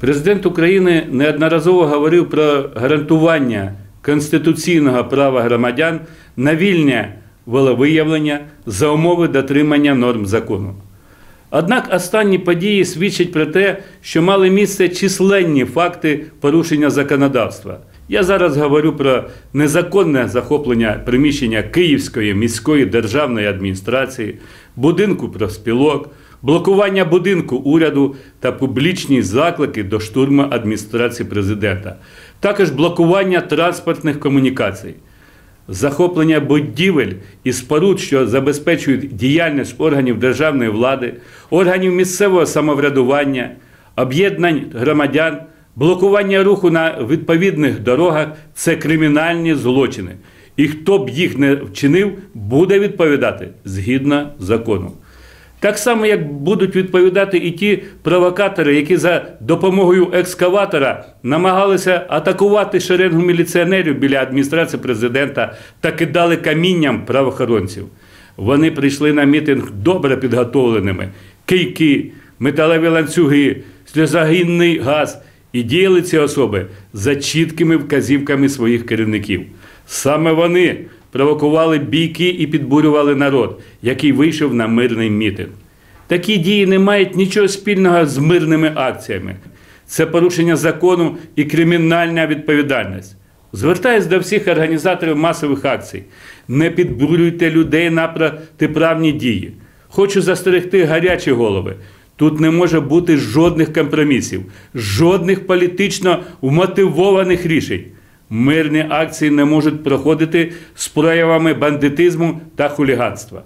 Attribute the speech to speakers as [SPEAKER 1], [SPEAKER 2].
[SPEAKER 1] Президент України неодноразово говорив про гарантування конституційного права громадян на вільне волевиявлення за умови дотримання норм закону. Однак останні події свідчать про те, що мали місце численні факти порушення законодавства. Я зараз говорю про незаконне захоплення приміщення Київської міської державної адміністрації, будинку профспілок, блокування будинку уряду та публічні заклики до штурму адміністрації президента, також блокування транспортних комунікацій. Захоплення будівель і споруд, що забезпечують діяльність органів державної влади, органів місцевого самоврядування, об'єднань громадян, блокування руху на відповідних дорогах це кримінальні злочини. І хто б їх не вчинив, буде відповідати згідно закону. Так само, як будуть відповідати і ті провокатори, які за допомогою екскаватора намагалися атакувати шеренгу міліціонерів біля адміністрації президента та кидали камінням правоохоронців. Вони прийшли на мітинг добре підготовленими: кийки, металеві ланцюги, сльозогінний газ. І діяли ці особи за чіткими вказівками своїх керівників. Саме вони провокували бійки і підбурювали народ, який вийшов на мирний мітинг. Такі дії не мають нічого спільного з мирними акціями. Це порушення закону і кримінальна відповідальність. Звертаюсь до всіх організаторів масових акцій. Не підбурюйте людей на протиправні дії. Хочу застерегти гарячі голови. Тут не може бути жодних компромісів, жодних політично вмотивованих рішень. Мирні акції не можуть проходити з проявами бандитизму та хуліганства.